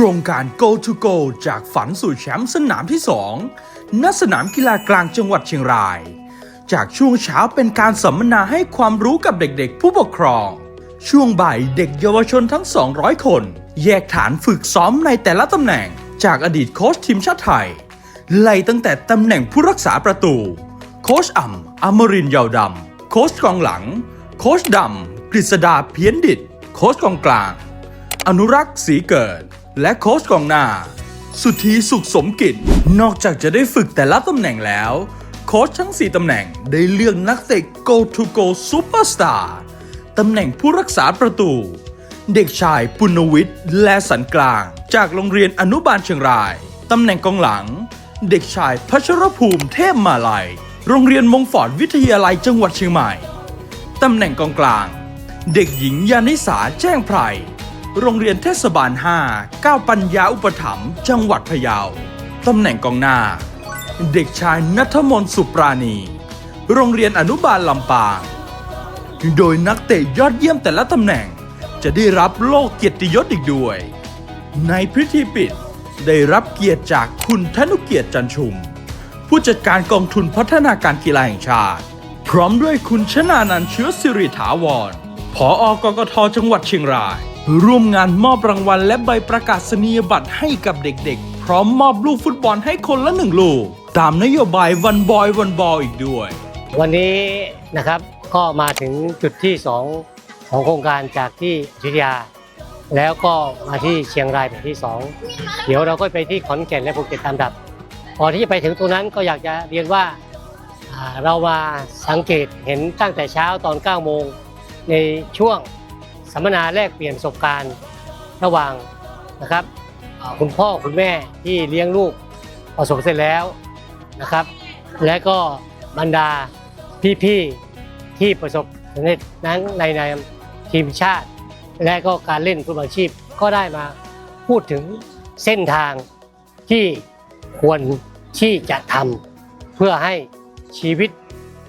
ครงการ Go to Go จากฝันสู่แชมป์สนามที่ 2 ณ สนามกีฬากลางจังหวัดเชียงราย จากช่วงเช้าเป็นการสัมมนาให้ความรู้กับเด็กๆ ผู้ปกครอง ช่วงบ่ายเด็กเยาวชนทั้ง 200 คน แยกฐานฝึกซ้อมในแต่ละตำแหน่ง จากอดีตโค้ชทีมชาติไทย ไล่ตั้งแต่ตำแหน่งผู้รักษาประตู โค้ชอ่ำอมรินยาวดำ โค้ชกองหลัง โค้ชดำกฤษดาเพี้ยนดิต โค้ชกองกลาง อนุรักษ์ศรีเกิด และโค้ชกองหน้า สุธีสุขสมกิจ นอกจากจะได้ฝึกแต่ละตำแหน่งแล้ว โค้ชทั้ง 4 ตำแหน่งได้เลือกนักเตะ Go to Go Superstar ตำแหน่งผู้รักษาประตู เด็กชายปุณวิทย์และสันกลาง จากโรงเรียนอนุบาลเชียงราย ตำแหน่งกองหลัง เด็กชายพัชรภูมิเทพมาลัย โรงเรียนมงฟอร์ดวิทยาลัยจังหวัดเชียงใหม่ ตำแหน่งกองกลาง เด็กหญิงยานิสาแจ้งไพร โรงเรียนเทศบาล 5 ก้าวปัญญาอุปถัมภ์จังหวัดพะเยา ตำแหน่งกองหน้า เด็กชายนัทมนต์สุปราณี โรงเรียนอนุบาลลำปาง โดยนักเตะยอดเยี่ยมแต่ละตำแหน่งจะได้รับโล่เกียรติยศอีกด้วย ในพิธีปิดได้รับเกียรติจากคุณธนุเกียรติจันชุม ผู้จัดการกองทุนพัฒนาการกีฬาแห่งชาติ พร้อมด้วยคุณชนานันเชื้อสิริถาวรผออกกทจังหวัดเชียงราย ร่วมงานมอบรางวัลและใบประกาศนียบัตรให้กับเด็กๆ พร้อมมอบลูกฟุตบอลให้คนละหนึ่งลูก ตามนโยบายวันบอยวันบอลอีกด้วย วันนี้นะครับก็มาถึงจุดที่ 2 ของโครงการจากที่อยุธยา แล้วก็มาที่เชียงรายเป็นที่ 2 เดี๋ยวเราก็ไปที่ขอนแก่นและภูเก็ตตามดับก่อนที่จะไปถึงตรงนั้นก็อยากจะเรียนว่าอ่าเรามาสังเกตเห็นตั้งแต่เช้าตอน9โมงในช่วง สัมมนาแลกเปลี่ยนประสบการณ์ระหว่างนะครับคุณพ่อคุณแม่ที่เลี้ยงลูกประสบเสร็จแล้วนะครับ และก็บรรดาพี่ๆที่ประสบสำเร็จนั้นในในทีมชาติ และก็การเล่นฟุตบอลอาชีพก็ได้มาพูดถึงเส้นทางที่ควรที่จะทำเพื่อให้ชีวิต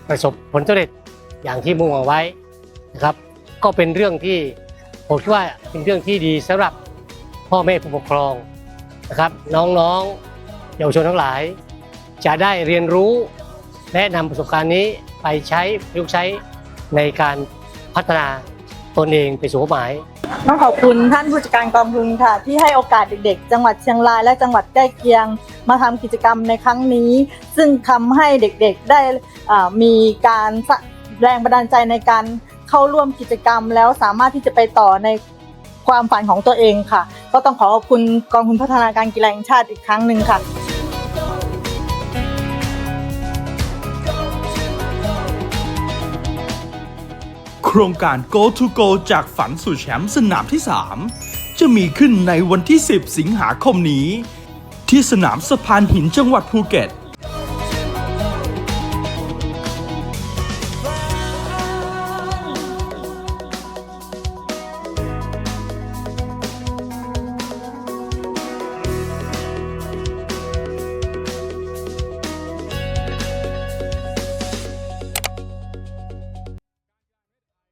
ประสบผลสำเร็จอย่างที่มุ่งหวังไว้นะครับ ก็เป็นเรื่องที่ผมคิดว่าเป็นเรื่องที่ดีสำหรับพ่อแม่ผู้ปกครองนะครับ น้องๆ เยาวชนทั้งหลาย จะได้เรียนรู้และนำประสบการณ์นี้ไปใช้ประยุกต์ใช้ในการพัฒนาตนเองไปสู่เป้าหมายต้องขอบคุณท่านผู้จัดการกองทุนค่ะ ที่ให้โอกาสเด็กๆ จังหวัดเชียงรายและจังหวัดใกล้เคียง มาทำกิจกรรมในครั้งนี้ ซึ่งทำให้เด็กๆได้มีการแรงบันดาลใจในการ เข้าร่วมกิจกรรมแล้วสามารถที่จะไปต่อในความฝันของตัวเองค่ะ ก็ต้องขอขอบคุณกองทุนพัฒนาการกีฬาแห่งชาติอีกครั้งหนึ่งค่ะโครงการ Go to Go จากฝันสู่แชมป์สนามที่ 3 จะมีขึ้นในวันที่ 10 สิงหาคมนี้ ที่สนามสะพานหินจังหวัดภูเก็ต